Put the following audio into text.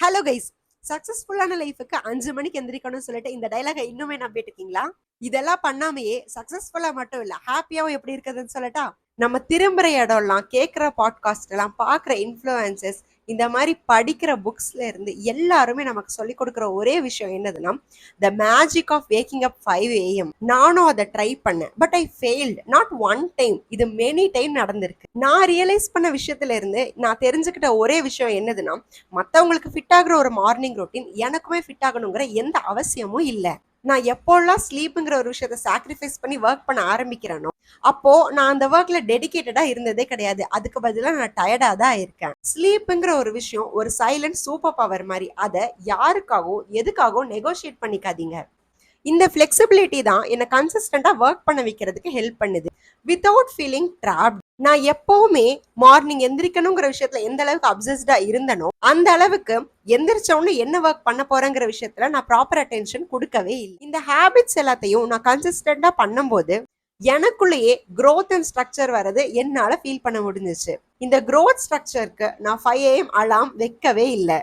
Hello guys சக்சஸ்ஃபுல்லான லைஃபுக்கு அஞ்சு மணிக்கு எந்திரிக்கணும்னு சொல்லிட்டு இந்த டைலாக இன்னுமே நம்பிட்டு இருக்கீங்களா? இதெல்லாம் பண்ணாமையே சக்சஸ்ஃபுல்லா மட்டும் இல்ல ஹாப்பியாவும் எப்படி இருக்குதுன்னு சொல்லட்டா நம்ம திரும்புகிற இடம்லாம் கேட்குற பாட்காஸ்ட் எல்லாம் பார்க்குற இன்ஃப்ளூயன்சஸ் இந்த மாதிரி படிக்கிற புக்ஸ்ல இருந்து எல்லாருமே நமக்கு சொல்லி கொடுக்குற ஒரே விஷயம் என்னதுன்னா the magic of waking up five AM நானும் அதை ட்ரை பண்ணேன். But I failed not one time இது மெனி டைம் நடந்திருக்கு. நான் ரியலைஸ் பண்ண விஷயத்துல இருந்து நான் தெரிஞ்சுக்கிட்ட ஒரே விஷயம் என்னதுன்னா மற்றவங்களுக்கு ஃபிட் ஆகுற ஒரு மார்னிங் ரொட்டீன் எனக்குமே ஃபிட் ஆகணுங்கிற எந்த அவசியமும் இல்லை. நான் எப்போல்லாம் ஸ்லீப்புங்கிற ஒரு விஷயத்த சாக்ரிஃபைஸ் பண்ணி ஒர்க் பண்ண ஆரம்பிக்கிறேனோ அப்போ நான் அந்த ஒர்க்ல டெடிகேட்டடா இருந்ததே கிடையாது. அதுக்கு பதிலா நான் டயர்டா தான் இருக்கேன். ஸ்லீப்புங்கிற ஒரு விஷயம் ஒரு சைலண்ட் சூப்பர் பவர் மாதிரி அதை யாருக்காகவும் எதுக்காகவும் நெகோஷியேட் பண்ணிக்காதீங்க. இந்த ஃப்ளெக்சிபிலிட்டி தான் என்னை கன்சிஸ்டண்டாக ஒர்க் பண்ண வைக்கிறதுக்கு ஹெல்ப் பண்ணுது. வித்தவுட் ஃபீலிங் ட்ராப்ட் நான் எப்பவுமே மார்னிங் எந்திரிக்கணுங்கிற விஷயத்துல எந்த அளவுக்கு அப்சஸ்டா இருந்தனோ அந்த அளவுக்கு எந்திரிச்ச உடனே என்ன ஒர்க் பண்ண போறேங்கிற விஷயத்துல நான் ப்ராப்பர் அட்டென்ஷன் கொடுக்கவே இல்லை. இந்த ஹேபிட்ஸ் எல்லாத்தையும் நான் கன்சிஸ்டண்டா பண்ணும்போது எனக்குள்ளேயே க்ரோத் அண்ட் ஸ்ட்ரக்சர் வர்றது என்னால ஃபீல் பண்ண முடிஞ்சிச்சு. இந்த க்ரோத் ஸ்ட்ரக்சருக்கு நான் ஃபைவ் ஏஎம் அலாம் வைக்கவே இல்லை.